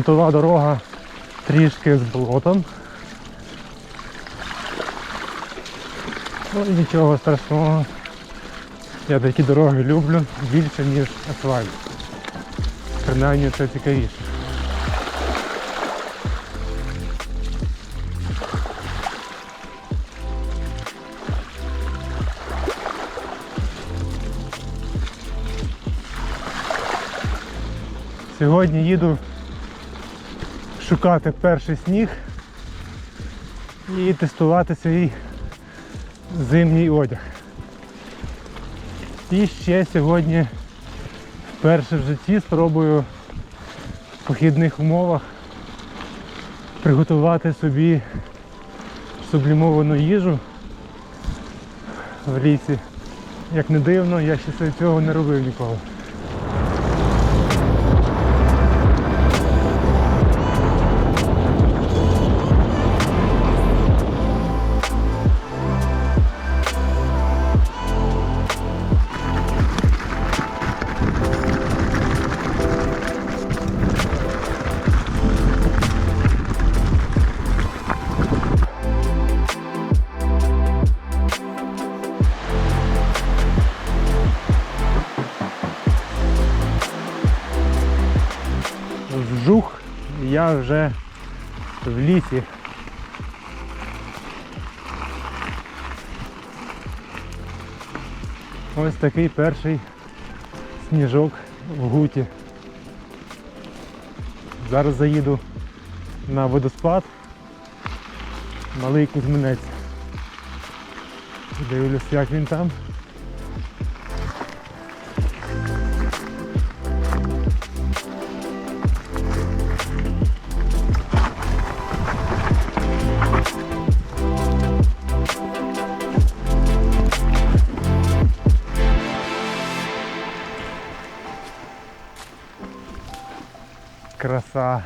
Грунтова дорога трішки з болотом. Ну нічого страшного. Я такі дороги люблю більше, ніж асфальт. Принаймні це цікавіше. Сьогодні їду шукати перший сніг і тестувати свій зимній одяг. І ще сьогодні вперше в житті спробую в похідних умовах приготувати собі сублімовану їжу в лісі. Як не дивно, я ще цього не робив ніколи. Я вже в лісі. Ось такий перший сніжок в гуті. Зараз заїду на водоспад Малий Кузьминець. Дивлюсь, як він там. Краса.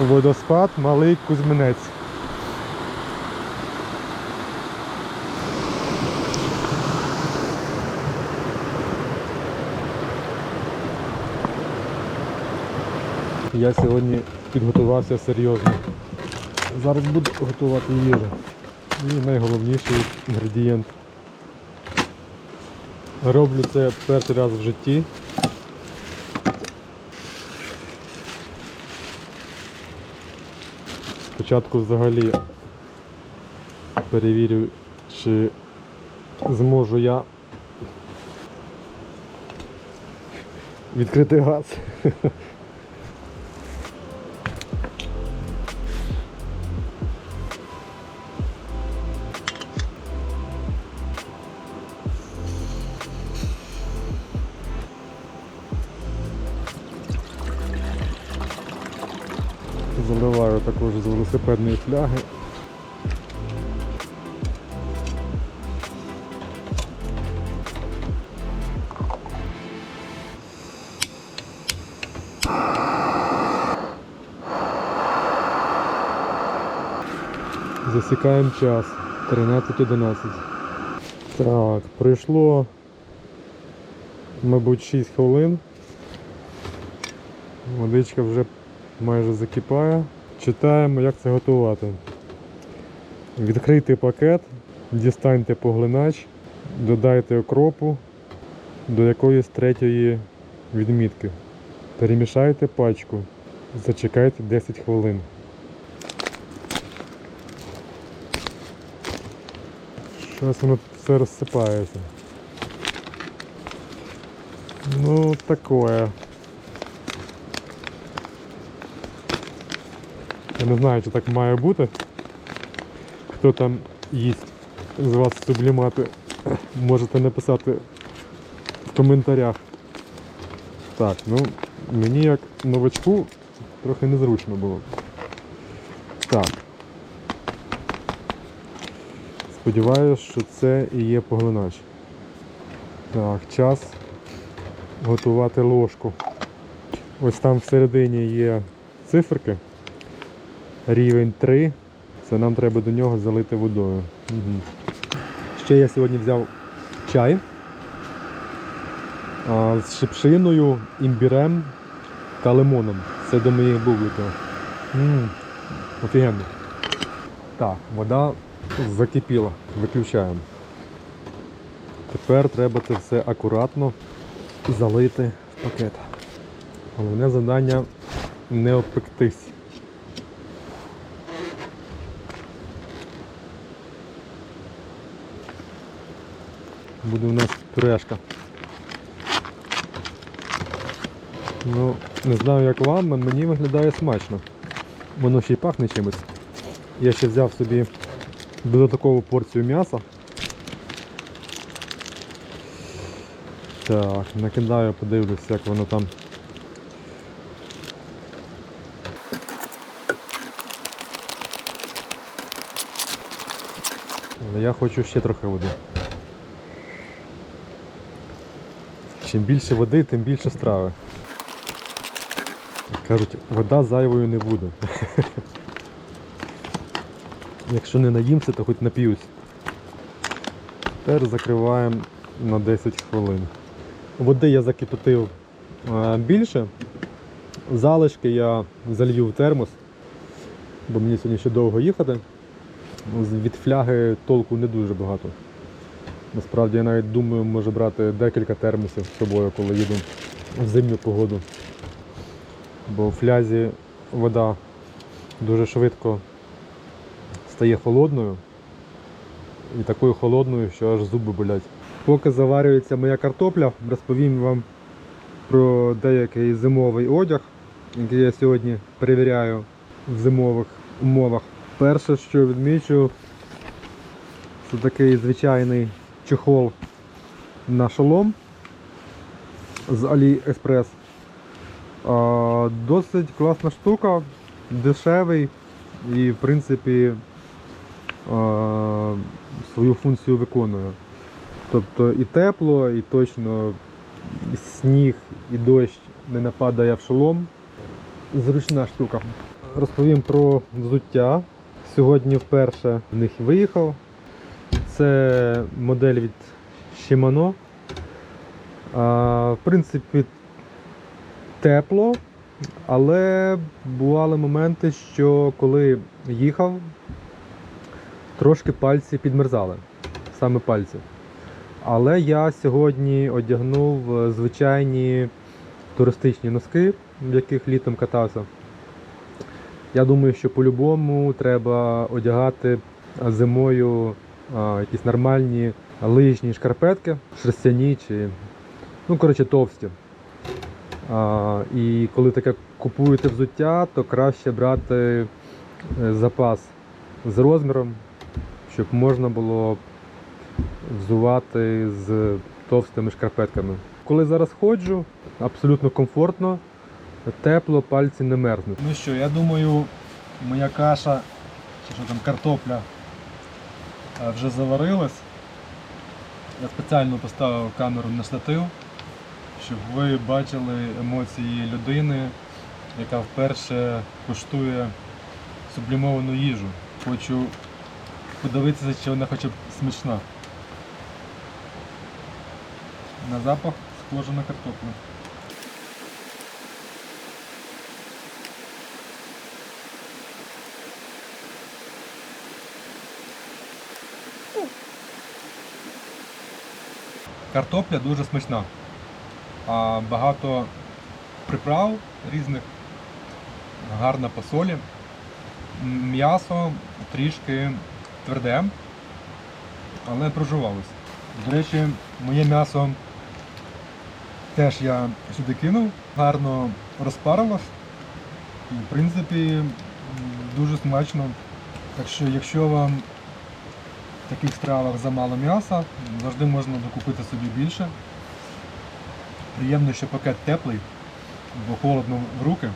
Водоспад Малий Кузьминець. Я сьогодні підготувався серйозно. Зараз буду готувати їжу. І найголовніший інгредієнт. Роблю це перший раз в житті. Спочатку взагалі перевірю, чи зможу я відкрити газ. фляги. Засікаємо час 13.11. Так, пройшло, мабуть, 6 хвилин. Водичка вже майже закипає. Читаємо, як це готувати. Відкрийте пакет, дістаньте поглинач, додайте окропу до якоїсь третьої відмітки. Перемішайте пачку. Зачекайте 10 хвилин. Зараз воно все розсипається. Ну, такое. Я не знаю, чи так має бути. Хто там їсть з вас сублімати, можете написати в коментарях. Так, ну мені як новачку трохи незручно було. Так. Сподіваюсь, що це і є поглинач. Так, час готувати ложку. Ось там всередині є циферки. Рівень 3. Це нам треба до нього залити водою. Угу. Ще я сьогодні взяв чай а, з шипшиною, імбірем та лимоном. Це до моїх бубликів. Офігенно. Так, вода закипіла. Виключаємо. Тепер треба це все акуратно залити в пакет. Головне завдання не опектись. Буде у нас пюрешка. Ну, не знаю як вам, а мені виглядає смачно. Воно ще й пахне чимось. Я ще взяв собі додаткову порцію м'яса. Так, накидаю, подивлюсь, як воно там. Але я хочу ще трохи води. Чим більше води, тим більше страви. Кажуть, вода зайвою не буде. Якщо не наїмся, то хоч нап'юсь. Тепер закриваємо на 10 хвилин. Води я закипятив е, більше. Залишки я залью в термос, бо мені сьогодні ще довго їхати. Від фляги толку не дуже багато. Насправді я навіть думаю, може брати декілька термосів з собою, коли їду в зимню погоду. Бо в флязі вода дуже швидко стає холодною. І такою холодною, що аж зуби болять. Поки заварюється моя картопля, розповім вам про деякий зимовий одяг, який я сьогодні перевіряю в зимових умовах. Перше, що відмічу, це такий звичайний чехол на шолом з AliExpress. Досить класна штука, дешевий і в принципі свою функцію виконує. Тобто і тепло, і точно і сніг, і дощ не нападає в шолом. Зручна штука. Розповім про взуття. Сьогодні вперше в них виїхав. Це модель від Shimano. В принципі, тепло, але бували моменти, що коли їхав, трошки пальці підмерзали. Саме пальці. Але я сьогодні одягнув е, звичайні туристичні носки, в яких літом катався. Я думаю, що по-любому треба одягати зимою якісь нормальні лижні шкарпетки, шерстяні чи, ну, коротше, товсті. А, і коли таке купуєте взуття, то краще брати е, запас з розміром, щоб можна було взувати з товстими шкарпетками. Коли зараз ходжу, абсолютно комфортно, тепло, пальці не мерзнуть. Ну що, я думаю, моя каша, чи що там картопля вже заварилась. Я спеціально поставив камеру на штатив, щоб ви бачили емоції людини, яка вперше коштує сублімовану їжу. Хочу подивитися, чи вона хоча б смачна. На запах схожа на картоплю. Картопля дуже смачна. А, багато приправ різних, гарна по солі. М'ясо трішки тверде. але проживалось. До речі, моє м'ясо теж я сюди кинув, гарно розпарилось. І, в принципі, дуже смачно. Так що, якщо вам таких стравах замало м'яса, завжди можна докупити собі більше. Приємно, що пакет теплий, бо холодно в руки.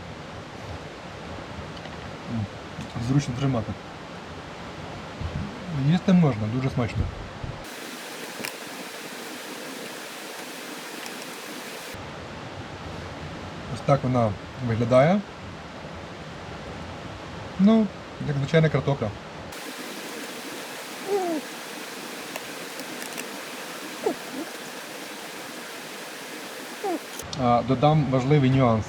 Зручно тримати. Їсти можна, дуже смачно. Ось так вона виглядає. Ну, як звичайна картопля. Додам важливий нюанс.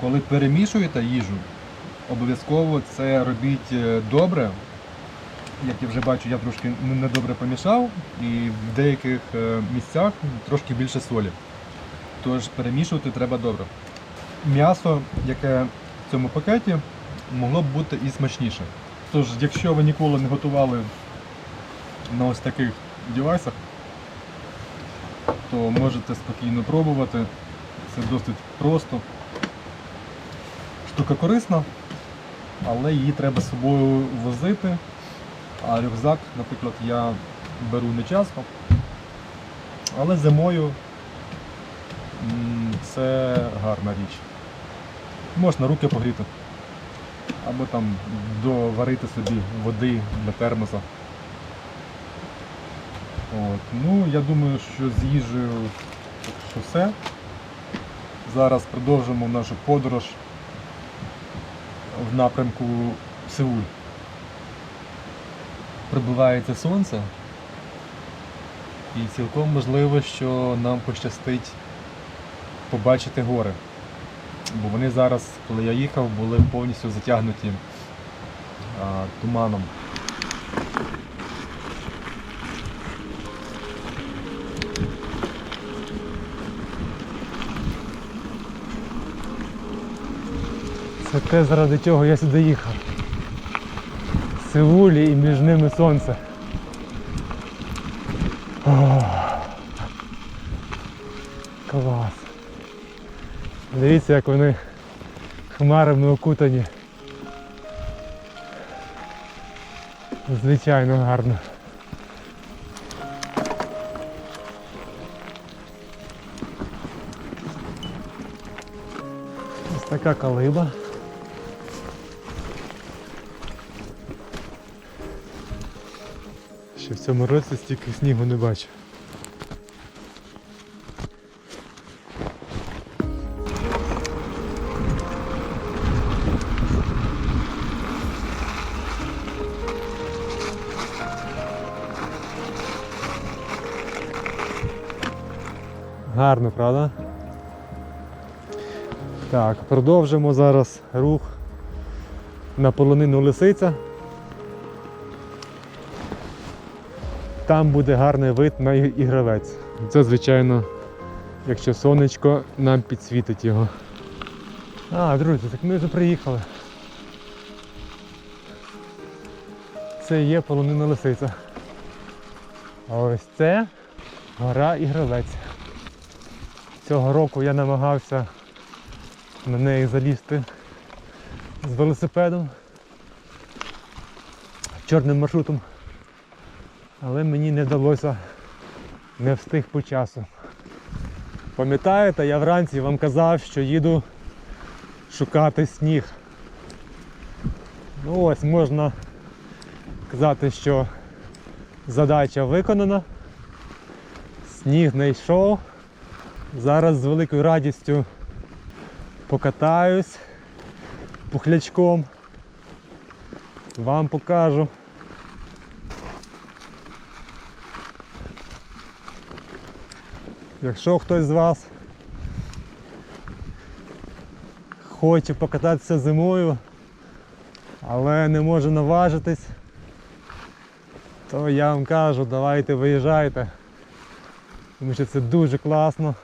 Коли перемішуєте їжу, обов'язково це робіть е, добре. Як я вже бачу, я трошки не- недобре помішав і в деяких е, місцях трошки більше солі. Тож перемішувати треба добре. М'ясо, яке в цьому пакеті, могло б бути і смачніше. Тож, якщо ви ніколи не готували на ось таких девайсах, то можете спокійно пробувати. Це досить просто. Штука корисна, але її треба з собою возити. А рюкзак, наприклад, я беру не часто. Але зимою це гарна річ. Можна руки погріти. Або там доварити собі води для термоса. От. Ну, я думаю, що з їжею що все. Зараз продовжимо нашу подорож в напрямку Сеуль. Прибувається сонце. І цілком можливо, що нам пощастить побачити гори. Бо вони зараз, коли я їхав, були повністю затягнуті а, туманом. Це те, заради чого я сюди їхав. Сеулі і між ними сонце. Ох. Клас. Дивіться, як вони хмарами окутані. Звичайно гарно. Ось така калиба. Ще в цьому році стільки снігу не бачу. Гарно, правда? Так, продовжимо зараз рух на полонину лисиця. Там буде гарний вид на і- ігровець. Це, звичайно, якщо сонечко нам підсвітить його. А, друзі, так ми вже приїхали. Це є полонина лисиця. А ось це гора ігровець. Цього року я намагався на неї залізти з велосипедом чорним маршрутом. Але мені не вдалося не встиг по часу. Пам'ятаєте, я вранці вам казав, що їду шукати сніг. Ну ось можна казати, що задача виконана. Сніг знайшов. Зараз з великою радістю покатаюсь пухлячком. Вам покажу. Якщо хтось з вас хоче покататися зимою, але не може наважитись, то я вам кажу, давайте виїжджайте. Тому що це дуже класно.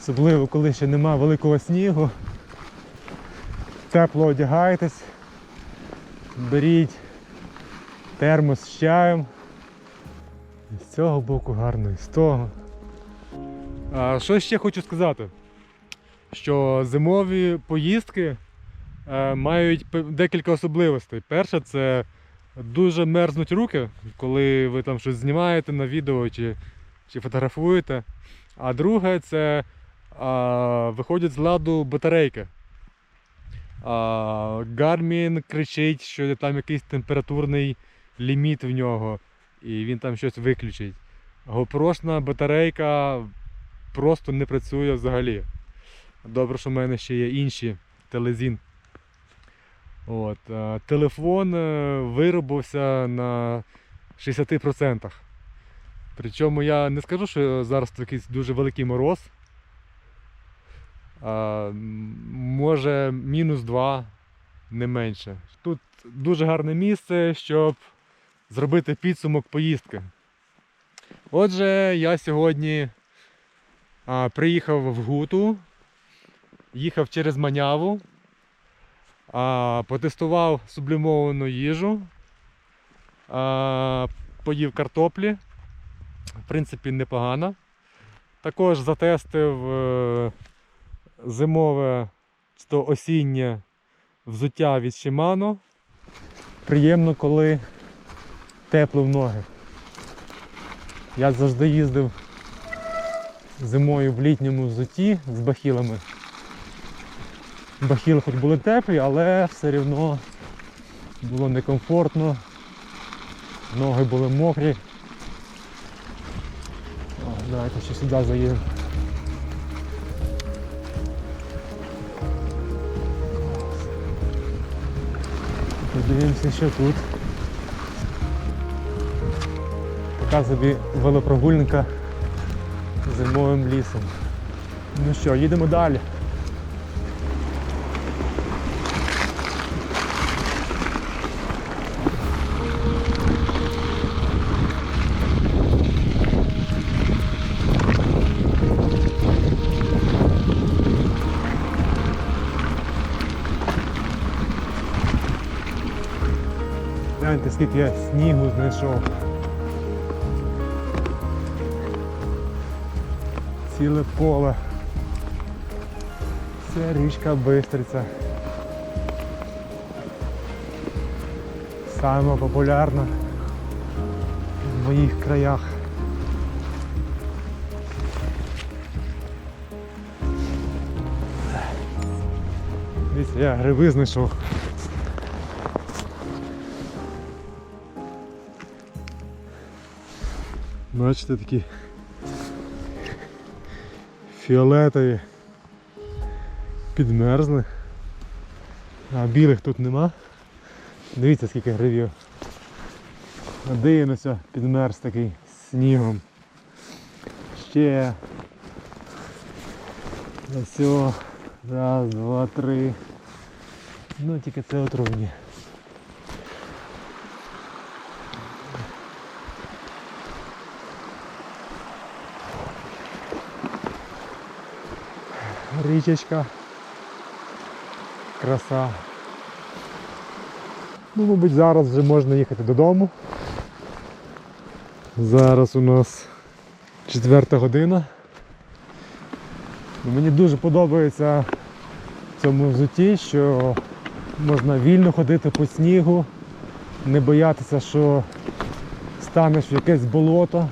Особливо коли ще нема великого снігу. Тепло одягайтесь, беріть термос з чаєм. І з цього боку гарно, і з того. Що ще хочу сказати? Що зимові поїздки е, мають декілька особливостей. Перше, це дуже мерзнуть руки, коли ви там щось знімаєте на відео чи, чи фотографуєте. А друге, це а, виходять з ладу батарейки. Garmin кричить, що там якийсь температурний ліміт в нього, і він там щось виключить. GoPro-шна батарейка просто не працює взагалі. Добре, що в мене ще є інші телезін. От, е, телефон е, виробився на 60%. Причому я не скажу, що зараз якийсь дуже великий мороз. А, може мінус 2, не менше. Тут дуже гарне місце, щоб зробити підсумок поїздки. Отже, я сьогодні приїхав в Гуту, їхав через Маняву, потестував сублімовану їжу, поїв картоплі. В принципі, непогано. Також затестив е, зимове то осіннє взуття від Shimano. Приємно, коли тепло в ноги. Я завжди їздив зимою в літньому взутті з бахілами. Бахіли хоч були теплі, але все одно було некомфортно. Ноги були мокрі. О, давайте ще сюди заїдемо. Подивимося, що тут. Така собі велопрогульника зимовим лісом. Ну що, їдемо далі. Гляньте, скільки я снігу знайшов. Ціле поле. Це річка Бистриця. Саме популярна в моїх краях. Дивіться, я гриби знайшов. Бачите такі фіолетові підмерзли. А білих тут нема. Дивіться скільки гривів. Ось підмерз такий снігом. Ще. Ось. Раз, два, три. Ну тільки це отруйні. Річечка. Краса. Ну, мабуть, зараз вже можна їхати додому. Зараз у нас четверта година. Мені дуже подобається в цьому взутті, що можна вільно ходити по снігу, не боятися, що станеш в якесь болото.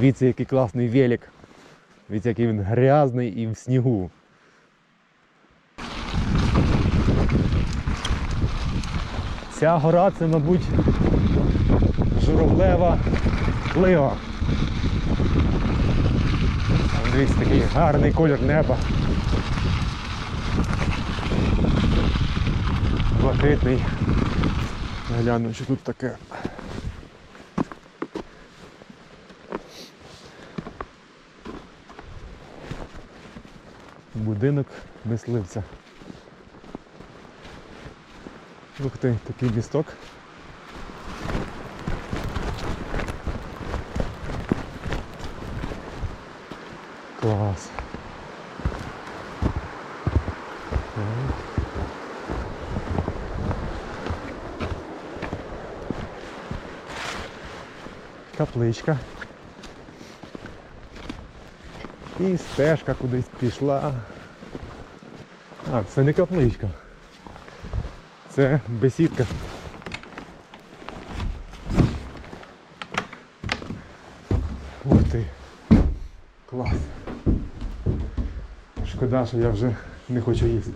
Дивіться, який класний велик. Дивіться, який він грязний і в снігу. Ця гора це, мабуть, журавлева плива. Дивіться, такий гарний колір неба. Блакитний. Гляну, що тут таке. Будинок мисливця. Ух ти, такий місток. Клас. Капличка. І стежка кудись пішла. А, це не капличка. Це бесідка. Ух ти. Клас. Шкода, що я вже не хочу їсти.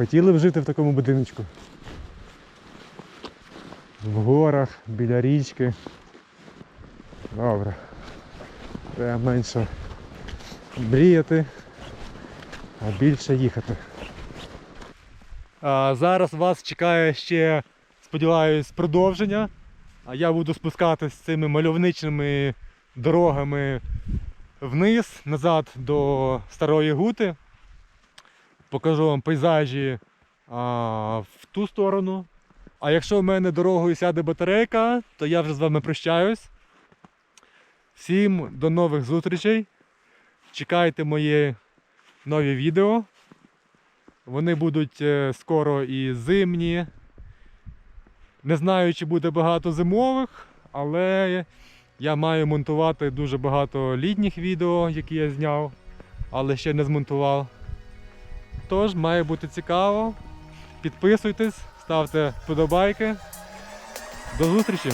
Хотіли б жити в такому будиночку. В горах, біля річки. Добре. Треба менше мріяти, а більше їхати. А, зараз вас чекає ще, сподіваюсь, продовження. А я буду спускатись цими мальовничними дорогами вниз, назад до Старої Гути покажу вам пейзажі а, в ту сторону. А якщо в мене дорогою сяде батарейка, то я вже з вами прощаюсь. Всім до нових зустрічей. Чекайте мої нові відео. Вони будуть е, скоро і зимні. Не знаю, чи буде багато зимових, але я маю монтувати дуже багато літніх відео, які я зняв, але ще не змонтував. Тож має бути цікаво. Підписуйтесь, ставте вподобайки. До зустрічі!